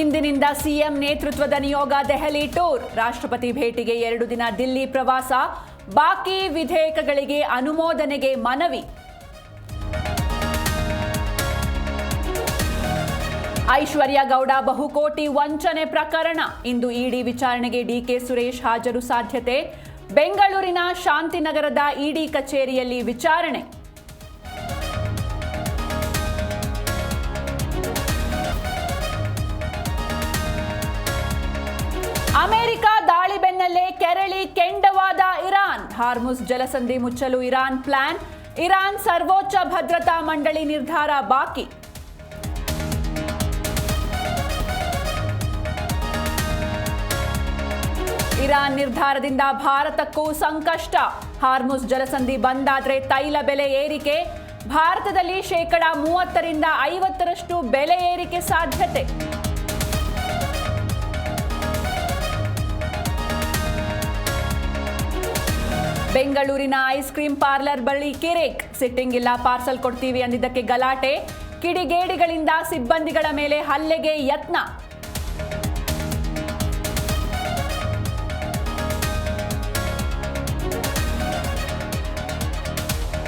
ಇಂದಿನಿಂದ ಸಿಎಂ ನೇತೃತ್ವದ ನಿಯೋಗ ದೆಹಲಿ ಟೂರ್. ರಾಷ್ಟ್ರಪತಿ ಭೇಟಿಗೆ ಎರಡು ದಿನ ದಿಲ್ಲಿ ಪ್ರವಾಸ. ಬಾಕಿ ವಿಧೇಯಕಗಳಿಗೆ ಅನುಮೋದನೆಗೆ ಮನವಿ. ಐಶ್ವರ್ಯ ಗೌಡ ಬಹುಕೋಟಿ ವಂಚನೆ ಪ್ರಕರಣ. ಇಂದು ಇಡಿ ವಿಚಾರಣೆಗೆ ಡಿಕೆ ಸುರೇಶ್ ಹಾಜರು ಸಾಧ್ಯತೆ. ಬೆಂಗಳೂರಿನ ಶಾಂತಿನಗರದ ಇಡಿ ಕಚೇರಿಯಲ್ಲಿ ವಿಚಾರಣೆ. ಅಮೆರಿಕ ದಾಳಿ ಬೆನ್ನಲ್ಲೇ ಕೆರಳಿ ಕೆಂಡವಾದ ಇರಾನ್. ಹಾರ್ಮುಸ್ ಜಲಸಂಧಿ ಮುಚ್ಚಲು ಇರಾನ್ ಪ್ಲಾನ್. ಇರಾನ್ ಸರ್ವೋಚ್ಚ ಭದ್ರತಾ ಮಂಡಳಿ ನಿರ್ಧಾರ ಬಾಕಿ. ಇರಾನ್ ನಿರ್ಧಾರದಿಂದ ಭಾರತಕ್ಕೂ ಸಂಕಷ್ಟ. ಹಾರ್ಮುಸ್ ಜಲಸಂಧಿ ಬಂದಾದ್ರೆ ತೈಲ ಬೆಲೆ ಏರಿಕೆ. ಭಾರತದಲ್ಲಿ ಶೇಕಡ ಮೂವತ್ತರಿಂದ ಐವತ್ತರಷ್ಟು ಬೆಲೆ ಏರಿಕೆ ಸಾಧ್ಯತೆ. ಬೆಂಗಳೂರಿನ ಐಸ್ ಕ್ರೀಂ ಪಾರ್ಲರ್ ಬಳಿ ಕೆರೆಕ್. ಸಿಟ್ಟಿಂಗ್ ಇಲ್ಲ, ಪಾರ್ಸಲ್ ಕೊಡ್ತೀವಿ ಅಂದಿದ್ದಕ್ಕೆ ಗಲಾಟೆ. ಕಿಡಿಗೇಡಿಗಳಿಂದ ಸಿಬ್ಬಂದಿಗಳ ಮೇಲೆ ಹಲ್ಲೆಗೆ ಯತ್ನ.